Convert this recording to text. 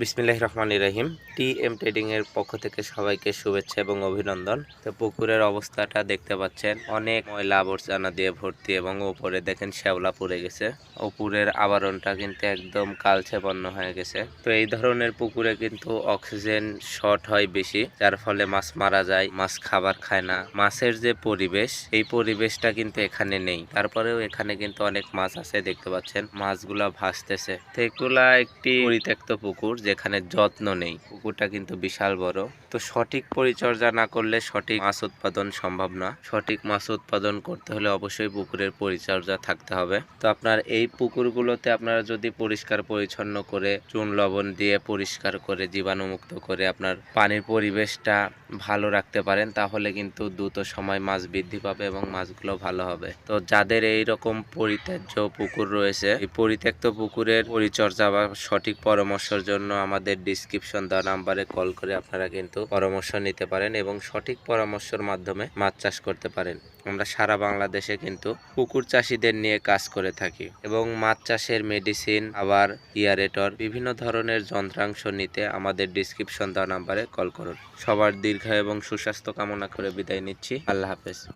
বিসমিল্লাহ রহমান রহিম। টি এম ট্রেডিং এর পক্ষ থেকে সবাইকে শুভেচ্ছা এবং অভিনন্দন। তো পুকুরের অবস্থাটা দেখতে পাচ্ছেন, অনেক ময়লা আবর্জনা দিয়ে ভর্তি এবং উপরে দেখেন শ্যাওলা পড়ে গেছে। উপরের আবরণটা কিন্তু একদম কালছে বন্য হয়ে গেছে। তো এই ধরনের পুকুরে কিন্তু অক্সিজেন শর্ট হয় বেশি, যার ফলে মাছ মারা যায়, মাছ খাবার খায় না। মাছের যে পরিবেশ, এই পরিবেশটা কিন্তু এখানে নেই। তারপরেও এখানে কিন্তু অনেক মাছ আছে, দেখতে পাচ্ছেন, মাছগুলা ভাসতেছে। তো এগুলা একটি পরিত্যক্ত পুকুর যেখানে যত্ন নেই, পুকুরটা কিন্তু বিশাল বড়। তো সঠিক পরিচর্যা না করলে সঠিক মাছ উৎপাদন সম্ভব না। সঠিক মাছ উৎপাদন করতে হলে অবশ্যই পুকুরের পরিচর্যা থাকতে হবে। তো আপনার এই পুকুরগুলোতে আপনারা যদি পরিষ্কার পরিচ্ছন্ন করে চুন লবণ দিয়ে পরিষ্কার করে, জীবাণুমুক্ত করে আপনার পানির পরিবেশটা ভালো রাখতে পারেন, তাহলে কিন্তু দ্রুত সময় মাছ বৃদ্ধি পাবে এবং মাছগুলো ভালো হবে। তো যাদের এই রকম পরিত্যাজ্য পুকুর রয়েছে, এই পরিত্যক্ত পুকুরের পরিচর্যা বা সঠিক পরামর্শের জন্য আমাদের ডিসক্রিপশন দেওয়া নাম্বারে কল করে আপনারা কিন্তু পরামর্শ নিতে পারেন এবং সঠিক পরামর্শের মাধ্যমে মাছ চাষ করতে পারেন। আমরা সারা বাংলাদেশে কিন্তু কুকুর চাষিদের নিয়ে কাজ করে থাকি এবং মাছ চাষের মেডিসিন আবার ইয়ারেটর বিভিন্ন ধরনের যন্ত্রাংশ নিতে আমাদের ডিসক্রিপশন দেওয়া নাম্বারে কল করুন। সবার দীর্ঘ এবং সুস্বাস্থ্য কামনা করে বিদায় নিচ্ছি। আল্লাহ হাফেজ।